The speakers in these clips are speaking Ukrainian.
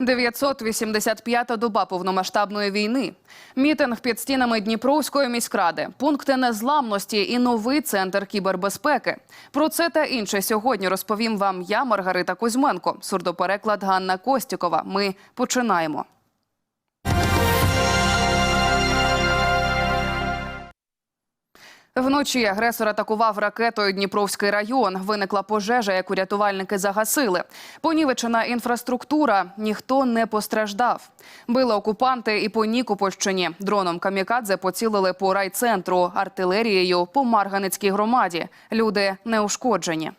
985-та доба повномасштабної війни. Мітинг під стінами Дніпровської міськради, пункти незламності і новий центр кібербезпеки. Про це та інше сьогодні розповім вам я, Маргарита Кузьменко, сурдопереклад Ганна Костікова. Ми починаємо. Вночі агресор атакував ракетою Дніпровський район. Виникла пожежа, яку рятувальники загасили. Понівечена інфраструктура. Ніхто не постраждав. Били окупанти і по Нікопольщині. Дроном камікадзе поцілили по райцентру, артилерією по Марганецькій громаді. Люди не ушкоджені.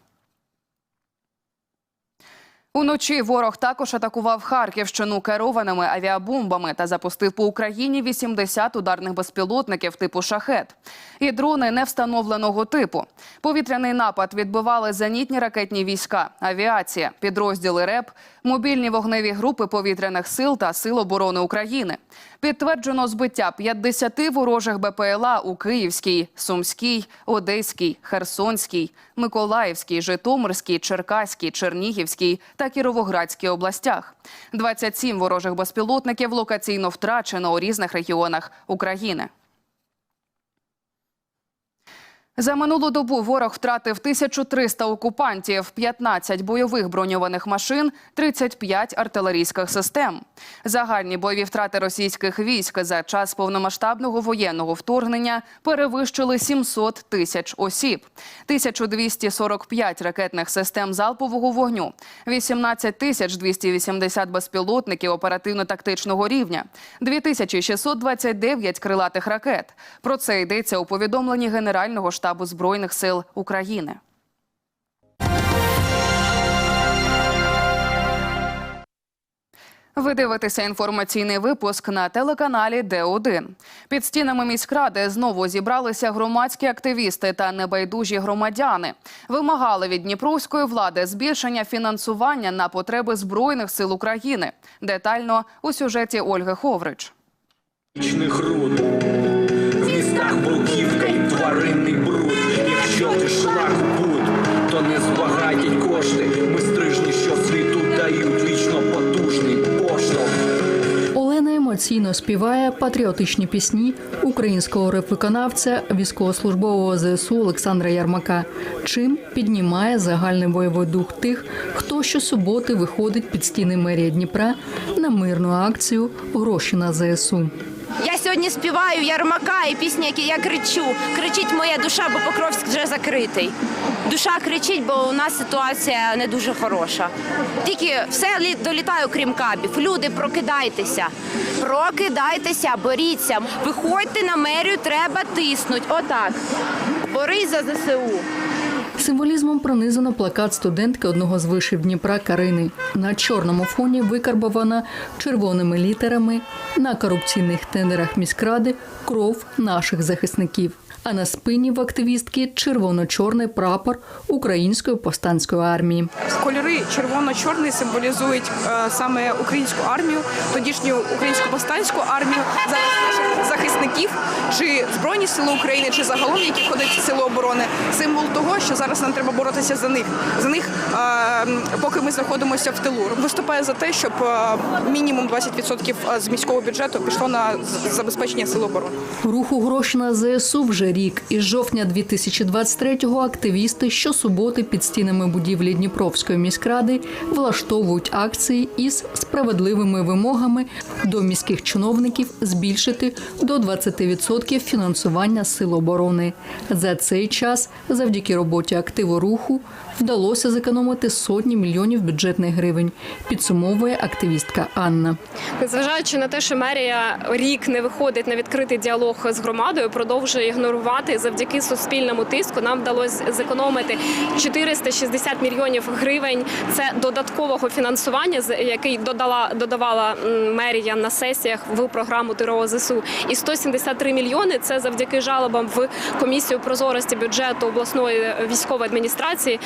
Уночі ворог також атакував Харківщину керованими авіабомбами та запустив по Україні 80 ударних безпілотників типу шахет. І дрони невстановленого типу. Повітряний напад відбивали зенітні ракетні війська, авіація, підрозділи РЕП, мобільні вогневі групи повітряних сил та Сил оборони України. Підтверджено збиття 50 ворожих БПЛА у Київській, Сумській, Одеській, Херсонській, Миколаївській, Житомирській, Черкаській, Чернігівській та Кіровоградській областях. 27 ворожих безпілотників локаційно втрачено у різних регіонах України. За минулу добу ворог втратив 1300 окупантів, 15 бойових броньованих машин, 35 артилерійських систем. Загальні бойові втрати російських військ за час повномасштабного воєнного вторгнення перевищили 700 тисяч осіб, 1245 ракетних систем залпового вогню, 18 тисяч 280 безпілотників оперативно-тактичного рівня, 2629 крилатих ракет. Про це йдеться у повідомленні Генерального штабу Збройних сил України. Ви дивитеся інформаційний випуск на телеканалі Д1. Під стінами міськради знову зібралися громадські активісти та небайдужі громадяни. Вимагали від дніпровської влади збільшення фінансування на потреби збройних сил України. Детально у сюжеті Ольги Ховрич. Вічних руд в містах волківка і тваринний Емоційно співає патріотичні пісні українського реп-виконавця військовослужбового ЗСУ Олександра Ярмака, чим піднімає загальний бойовий дух тих, хто щосуботи виходить під стіни мерії Дніпра на мирну акцію Гроші на ЗСУ. Сьогодні співаю Ярмака і пісні, які я кричу. Кричить моя душа, бо Покровськ вже закритий. Душа кричить, бо у нас ситуація не дуже хороша. Тільки все лі- долітає, окрім кабів. Люди, прокидайтеся. Прокидайтеся, боріться. Виходьте на мерію, треба тиснуть. Отак. Борись за ЗСУ. Символізмом пронизано плакат студентки одного з вишів Дніпра Карини. На чорному фоні викарбована червоними літерами на корупційних тендерах міськради кров наших захисників. А на спині в активістки червоно-чорний прапор Української повстанської армії. Кольори червоно-чорний символізують е, саме українську армію, тодішню українську повстанську армію, зараз наших захисників, чи Збройні сили України, чи загалом, які входять в сили оборони. Символ того, що зараз нам треба боротися за них. За них, е, поки ми знаходимося в тилу. Виступає за те, щоб е, мінімум 20% з міського бюджету пішло на забезпечення сил оборони. Руху гроші на ЗСУ вже рік. Із жовтня 2023-го активісти щосуботи під стінами будівлі Дніпровської міськради влаштовують акції із справедливими вимогами до міських чиновників збільшити до 20% фінансування сил оборони. За цей час, завдяки роботі активу руху, вдалося зекономити сотні мільйонів бюджетних гривень. Підсумовує активістка Анна. Незважаючи на те, що мерія рік не виходить на відкритий діалог з громадою, продовжує ігнорувати завдяки суспільному тиску. Нам вдалося зекономити 460 мільйонів гривень. Це додаткового фінансування, який додала додавала мерія на сесіях в програму ТРО ЗСУ. І 173 мільйони це завдяки жалобам в комісію прозорості бюджету обласної військової адміністрації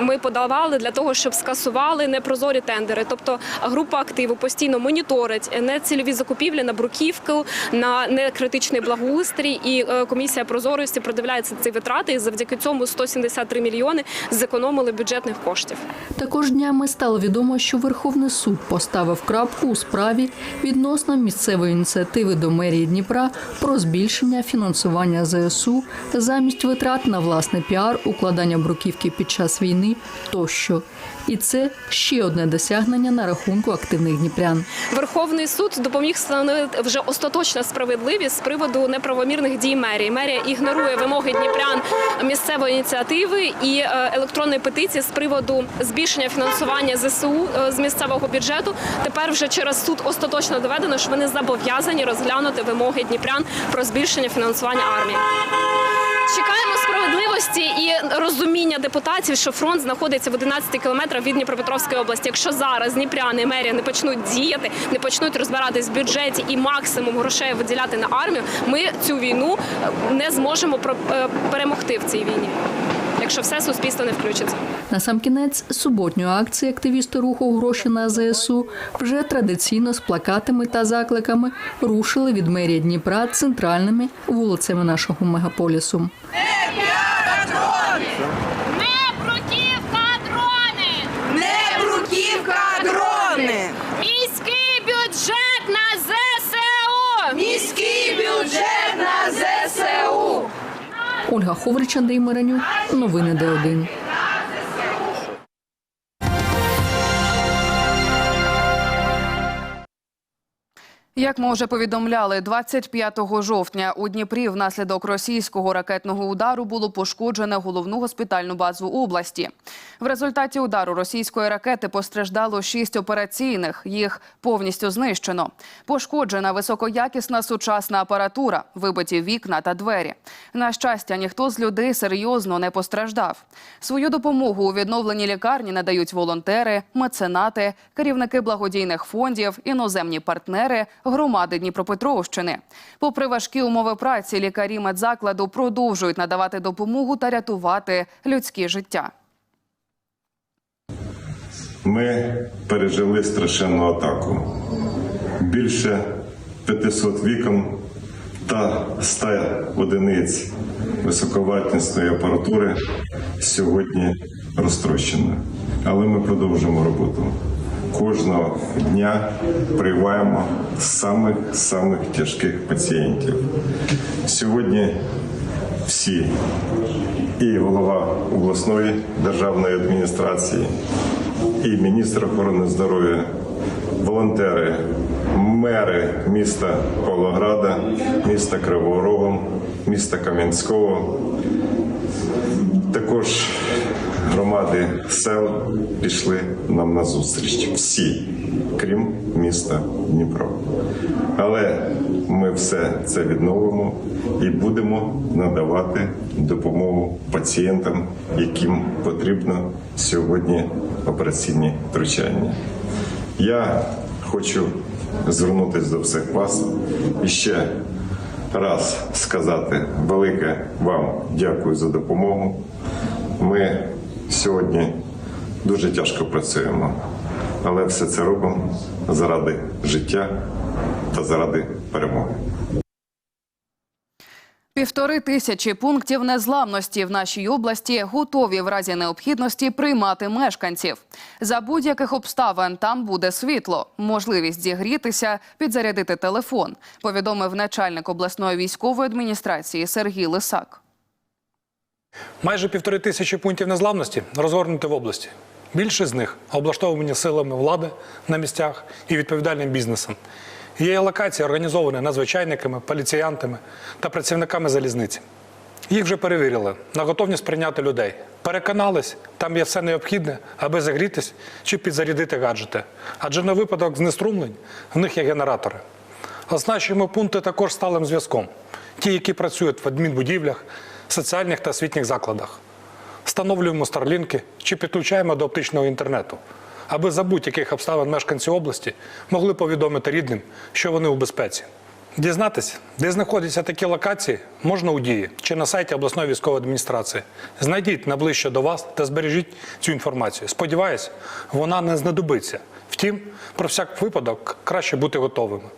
ми подавали для того, щоб скасували непрозорі тендери. Тобто група активу постійно моніторить нецільові закупівлі на бруківку, на некритичний благоустрій, і е, комісія прозорості продивляється ці витрати. І завдяки цьому 173 мільйони зекономили бюджетних коштів. Також днями стало відомо, що Верховний суд поставив крапку у справі відносно місцевої ініціативи до мерії Дніпра про збільшення фінансування ЗСУ замість витрат на власний піар, укладання бруківки під час війни тощо. І це ще одне досягнення на рахунку активних дніпрян. Верховний суд допоміг встановити вже остаточно справедливість з приводу неправомірних дій мерії. Мерія ігнорує вимоги дніпрян місцевої ініціативи і е, електронної петиції з приводу збільшення фінансування ЗСУ е, з місцевого бюджету. Тепер вже через суд остаточно доведено, що вони зобов'язані розглянути вимоги дніпрян про збільшення фінансування армії. Чекаємо справедливості і розуміння депутатів, що фронт знаходиться в 11 кілометрах від Дніпропетровської області. Якщо зараз Дніпряни мерія не почнуть діяти, не почнуть розбиратись в бюджеті і максимум грошей виділяти на армію, ми цю війну е, не зможемо е, перемогти в цій війні, якщо все суспільство не включиться. На сам кінець суботньої акції активісти руху гроші на ЗСУ вже традиційно з плакатами та закликами рушили від мерії Дніпра центральними вулицями нашого мегаполісу. Ольга Ховрич, Андрій Миранюк. Новини Д1. Як ми вже повідомляли, 25 жовтня у Дніпрі внаслідок російського ракетного удару було пошкоджено головну госпітальну базу області. В результаті удару російської ракети постраждало шість операційних. Їх повністю знищено. Пошкоджена високоякісна сучасна апаратура, вибиті вікна та двері. На щастя, ніхто з людей серйозно не постраждав. Свою допомогу у відновленні лікарні надають волонтери, меценати, керівники благодійних фондів, іноземні партнери, громади Дніпропетровщини. Попри важкі умови праці, лікарі медзакладу продовжують надавати допомогу та рятувати людські життя. Ми пережили страшенну атаку. Більше 500 вікон та 100 одиниць високовартісної апаратури сьогодні розтрощено. Але ми продовжуємо роботу. Кожного дня приймаємо самих самих тяжких пацієнтів. Сьогодні всі і голова обласної державної адміністрації, і міністр охорони здоров'я, волонтери, мери міста Павлограда, міста Кривого Рогу, міста Кам'янського, також громади сел пішли нам на зустріч. Всі, крім міста Дніпро. Але ми все це відновимо і будемо надавати допомогу пацієнтам, яким потрібно сьогодні операційні втручання. Я хочу звернутися до всіх вас і ще раз сказати велике вам дякую за допомогу. Ми сьогодні дуже тяжко працюємо, але все це робимо заради життя та заради перемоги. Півтори тисячі пунктів незламності в нашій області готові в разі необхідності приймати мешканців. За будь-яких обставин там буде світло, можливість зігрітися, підзарядити телефон. Повідомив начальник обласної військової адміністрації Сергій Лисак. Майже півтори тисячі пунктів незламності розгорнуті в області. Більшість з них облаштовані силами влади на місцях і відповідальним бізнесом. Є локації організовані надзвичайниками, поліціянтами та працівниками залізниці. Їх вже перевірили на готовність прийняти людей. Переконались, там є все необхідне, аби загрітись чи підзарядити гаджети. Адже на випадок знеструмлень в них є генератори. Оснащуємо пункти також сталим зв'язком. Ті, які працюють в адмінбудівлях, соціальних та освітніх закладах. Встановлюємо старлінки чи підключаємо до оптичного інтернету, аби за будь-яких обставин мешканці області могли повідомити рідним, що вони у безпеці. Дізнатися, де знаходяться такі локації, можна у дії чи на сайті обласної військової адміністрації. Знайдіть найближче до вас та збережіть цю інформацію. Сподіваюсь, вона не знадобиться. Втім, про всяк випадок краще бути готовими.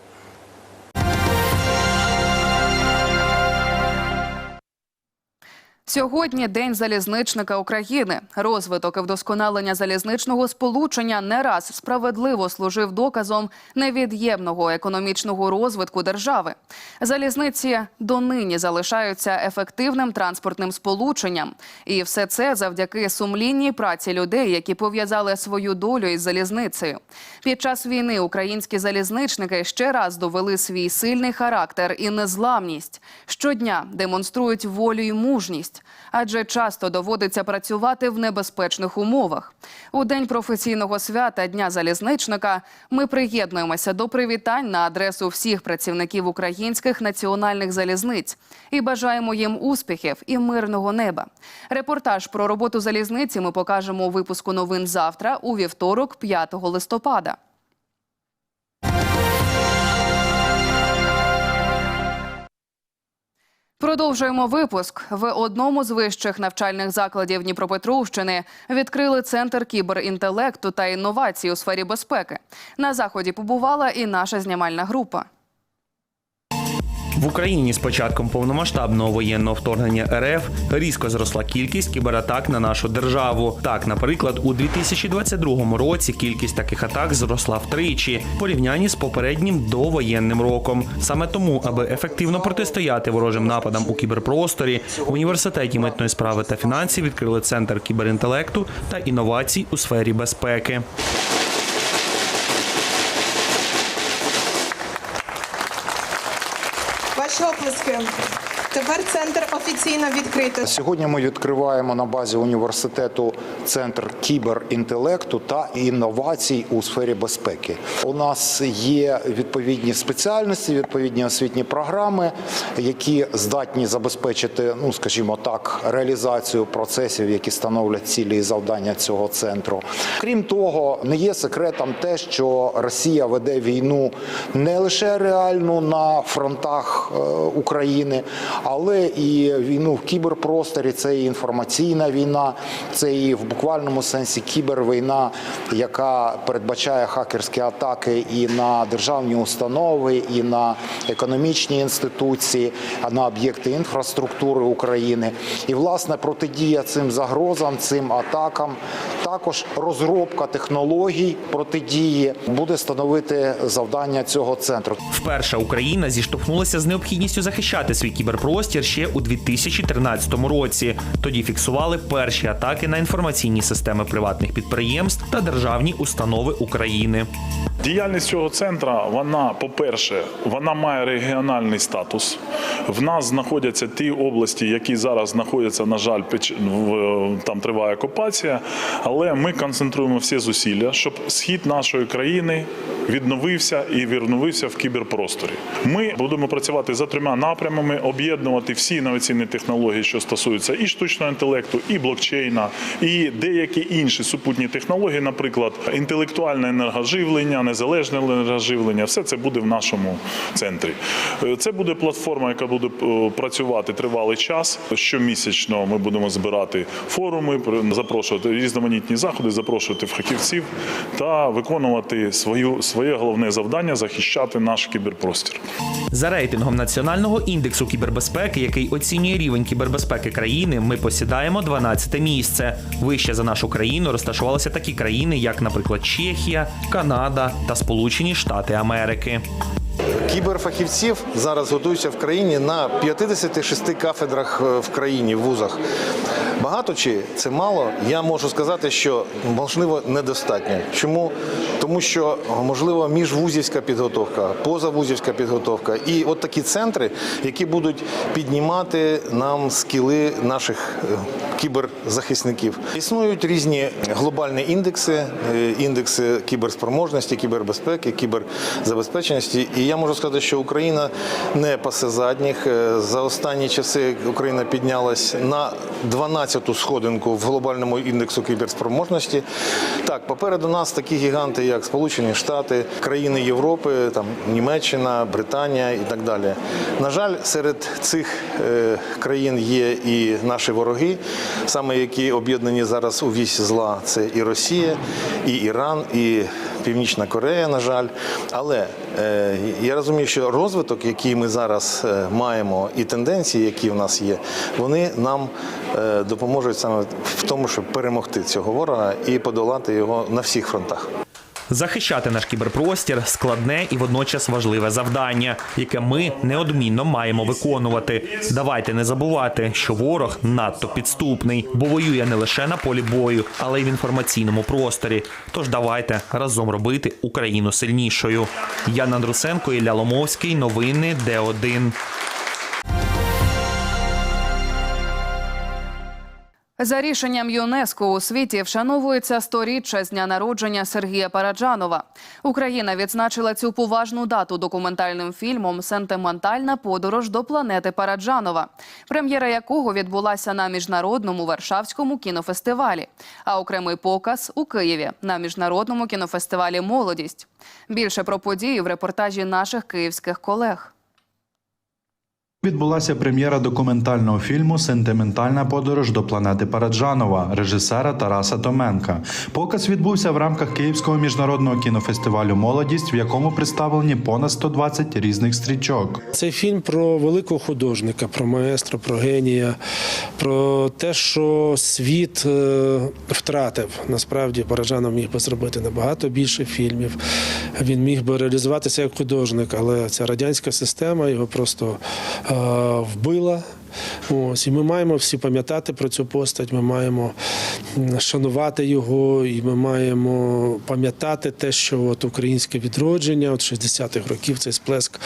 Сьогодні День залізничника України. Розвиток і вдосконалення залізничного сполучення не раз справедливо служив доказом невід'ємного економічного розвитку держави. Залізниці донині залишаються ефективним транспортним сполученням, і все це завдяки сумлінній праці людей, які пов'язали свою долю із залізницею. Під час війни українські залізничники ще раз довели свій сильний характер і незламність. Щодня демонструють волю і мужність, адже часто доводиться працювати в небезпечних умовах. У день професійного свята Дня залізничника ми приєднуємося до привітань на адресу всіх працівників українських національних залізниць і бажаємо їм успіхів і мирного неба. Репортаж про роботу залізниці ми покажемо у випуску новин завтра у вівторок, 5 листопада. Продовжуємо випуск. В одному з вищих навчальних закладів Дніпропетровщини відкрили центр кіберінтелекту та інновацій у сфері безпеки. На заході побувала і наша знімальна група. В Україні з початком повномасштабного воєнного вторгнення РФ різко зросла кількість кібератак на нашу державу. Так, наприклад, у 2022 році кількість таких атак зросла втричі в порівнянні з попереднім довоєнним роком. Саме тому, аби ефективно протистояти ворожим нападам у кіберпросторі, в університеті митної справи та фінансів відкрили центр кіберінтелекту та інновацій у сфері безпеки. Thanks, Kim. Тепер центр офіційно відкрито. Сьогодні ми відкриваємо на базі університету центр кіберінтелекту та інновацій у сфері безпеки. У нас є відповідні спеціальності, відповідні освітні програми, які здатні забезпечити, ну скажімо так, реалізацію процесів, які становлять цілі і завдання цього центру. Крім того, не є секретом те, що Росія веде війну не лише реальну на фронтах е, України, але і війну в кіберпросторі. Це і інформаційна війна, це і в буквальному сенсі кібервійна, яка передбачає хакерські атаки і на державні установи, і на економічні інституції, а на об'єкти інфраструктури України. І власне протидія цим загрозам, цим атакам, також розробка технологій протидії буде становити завдання цього центру. Вперше Україна зіштовхнулася з необхідністю захищати свій кіберпростір ще у 2013 році. Тоді фіксували перші атаки на інформаційні системи приватних підприємств та державні установи України. Діяльність цього центру, вона, по-перше, вона має регіональний статус. В нас знаходяться ті області, які зараз знаходяться, на жаль, там триває окупація. Але ми концентруємо всі зусилля, щоб схід нашої країни відновився і відновився в кіберпросторі. Ми будемо працювати за трьома напрямами, об'єднувати всі інноваційні технології, що стосуються і штучного інтелекту, і блокчейна, і деякі інші супутні технології, наприклад, інтелектуальне енергоживлення, незалежне енергоживлення. Все це буде в нашому центрі. Е, Це буде платформа, яка буде е, працювати тривалий час. Щомісячно ми будемо збирати форуми, запрошувати різноманітні заходи, запрошувати фахівців та виконувати свою своє головне завдання захищати наш кіберпростір. За рейтингом національного індексу кібербезпеки, який оцінює рівень кібербезпеки країни, ми посідаємо 12 місце. Вище за нашу країну розташувалися такі країни, як, наприклад, Чехія, Канада та Сполучені Штати Америки. Кіберфахівців зараз готуються в країні на 56 кафедрах е, в країні, в вузах. Багато чи це мало? Я можу сказати, що можливо недостатньо. Чому? Тому що можливо міжвузівська підготовка, позавузівська підготовка і от такі центри, які будуть піднімати нам скіли наших е, кіберзахисників. Існують різні глобальні індекси, е, індекси кіберспроможності, кібербезпеки, кіберзабезпеченості. І я можу сказати, що Україна не пасе задніх. Е, За останні часи Україна піднялась на 12-ту сходинку в глобальному індексу кіберспроможності. Так, попереду нас такі гіганти, як як Сполучені Штати, країни Європи, там Німеччина, Британія і так далі. На жаль, серед цих е, країн є і наші вороги, саме які об'єднані зараз у вісь зла. Це і Росія, і Іран, і Північна Корея, на жаль. Але е, я розумію, що розвиток, який ми зараз е, маємо, і тенденції, які в нас є, вони нам допоможуть саме в тому, щоб перемогти цього ворога і подолати його на всіх фронтах. Захищати наш кіберпростір складне і водночас важливе завдання, яке ми неодмінно маємо виконувати. Давайте не забувати, що ворог надто підступний, бо воює не лише на полі бою, але й в інформаційному просторі. Тож давайте разом робити Україну сильнішою. Яна Андрусенко, Ілля Ломовський. Новини Д1. За рішенням ЮНЕСКО у світі вшановується сторіччя з дня народження Сергія Параджанова. Україна відзначила цю поважну дату документальним фільмом Сентиментальна подорож до планети Параджанова, прем'єра якого відбулася на міжнародному Варшавському кінофестивалі, а окремий показ у Києві на міжнародному кінофестивалі Молодість. Більше про події в репортажі наших київських колег. Відбулася прем'єра документального фільму Сентиментальна подорож до планети Параджанова режисера Тараса Томенка. Показ відбувся в рамках Київського міжнародного кінофестивалю Молодість, в якому представлені понад 120 різних стрічок. Цей фільм про великого художника, про маестро, про генія, про те, що світ е, втратив. Насправді Параджанов міг би зробити набагато більше фільмів. Він міг би реалізуватися як художник, але ця радянська система його просто е, вбила. Ось і ми маємо всі пам'ятати про цю постать. Ми маємо шанувати його, і ми маємо пам'ятати те, що от українське відродження, от 60-х років цей сплеск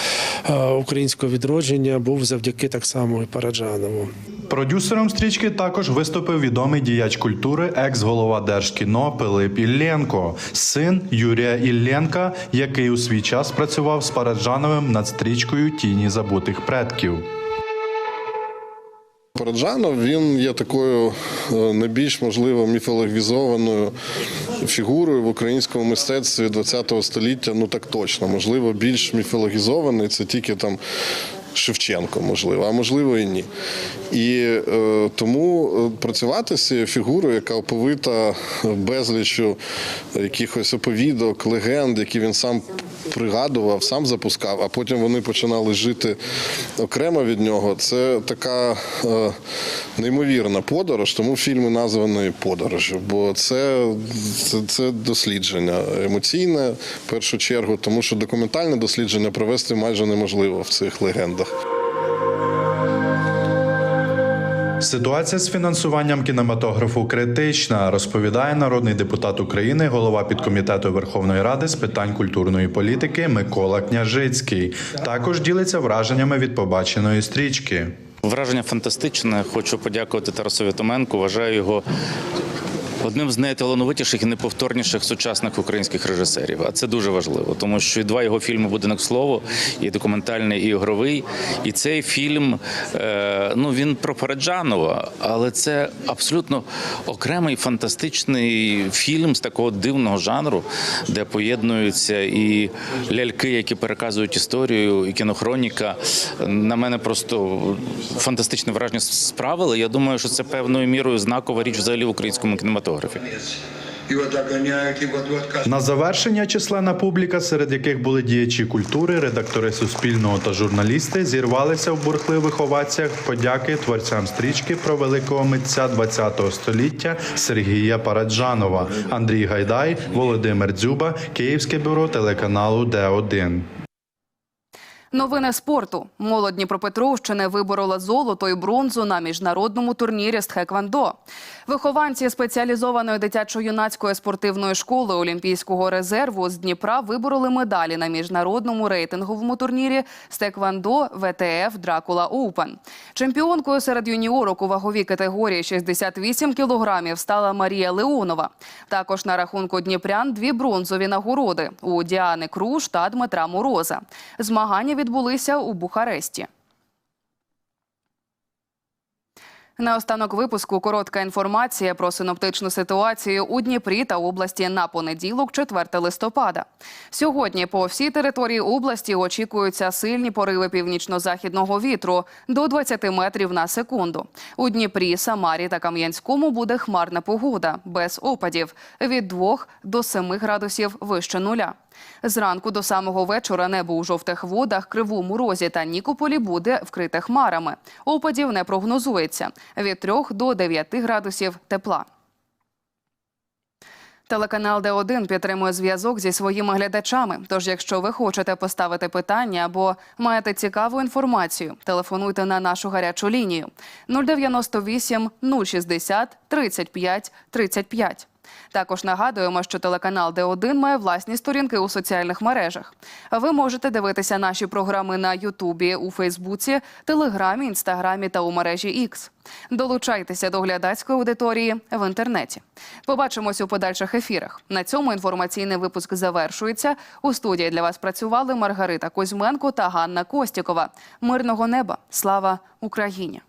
е, українського відродження був завдяки так само і Параджанову. Продюсером стрічки також виступив відомий діяч культури, екс-голова Держкіно Пилип Ілленко, син Юрія Ілленка, який у свій час працював з Параджановим над стрічкою Тіні забутих предків. Параджанов він є такою е, найбільш можливо міфологізованою фігурою в українському мистецтві ХХ століття. Ну так точно, можливо, більш міфологізований це тільки там. Шевченко, можливо, а можливо і ні. І е, тому е, працювати з цією фігурою, яка оповита безліччю якихось оповідок, легенд, які він сам пригадував, сам запускав, а потім вони починали жити окремо від нього. Це така е, неймовірна подорож, тому фільми названі подорожі. Бо це, це, це дослідження емоційне в першу чергу, тому що документальне дослідження провести майже неможливо в цих легендах. Ситуація з фінансуванням кінематографу критична, розповідає народний депутат України, голова підкомітету Верховної Ради з питань культурної політики Микола Княжицький. Також ділиться враженнями від побаченої стрічки. Враження фантастичне. Хочу подякувати Тарасові Томенку. Вважаю його одним з найталановитіших і неповторніших сучасних українських режисерів. А це дуже важливо, тому що і два його фільми будинок слово, і документальний, і ігровий. І цей фільм е, ну він про Параджанова, але це абсолютно окремий фантастичний фільм з такого дивного жанру, де поєднуються і ляльки, які переказують історію, і кінохроніка. На мене просто фантастичне враження справили. Я думаю, що це певною мірою знакова річ взагалі в українському кінематографі. На завершення численна публіка, серед яких були діячі культури, редактори Суспільного та журналісти, зірвалися в бурхливих оваціях подяки творцям стрічки про великого митця ХХ століття Сергія Параджанова, Андрій Гайдай, Володимир Дзюба, Київське бюро телеканалу Д1. Новини спорту. Молодь Дніпропетровщини виборола золото і бронзу на міжнародному турнірі з тхеквондо. Вихованці спеціалізованої дитячо-юнацької спортивної школи Олімпійського резерву з Дніпра вибороли медалі на міжнародному рейтинговому турнірі з тхеквондо ВТФ Дракула Оупен. Чемпіонкою серед юніорок у ваговій категорії 68 кілограмів стала Марія Леонова. Також на рахунку Дніпрян дві бронзові нагороди у Діани Круш та Дмитра Мороза. Змагання відбулися у Бухаресті. Наостанок випуску коротка інформація про синоптичну ситуацію у Дніпрі та області на понеділок, 4 листопада. Сьогодні по всій території області очікуються сильні пориви північно-західного вітру до 20 метрів на секунду. У Дніпрі, Самарі та Кам'янському буде хмарна погода без опадів від 2 до 7 градусів вище нуля. Зранку до самого вечора небо у жовтих водах, кривому розі та Нікополі буде вкрите хмарами. Опадів не прогнозується від 3 до 9 градусів тепла. Телеканал Д1 підтримує зв'язок зі своїми глядачами. Тож, якщо ви хочете поставити питання або маєте цікаву інформацію, телефонуйте на нашу гарячу лінію 098 060 35 35. Також нагадуємо, що телеканал Д1 має власні сторінки у соціальних мережах. Ви можете дивитися наші програми на Ютубі, у Фейсбуці, Телеграмі, Інстаграмі та у мережі X. Долучайтеся до глядацької аудиторії в інтернеті. Побачимось у подальших ефірах. На цьому інформаційний випуск завершується. У студії для вас працювали Маргарита Кузьменко та Ганна Костікова. Мирного неба! Слава Україні!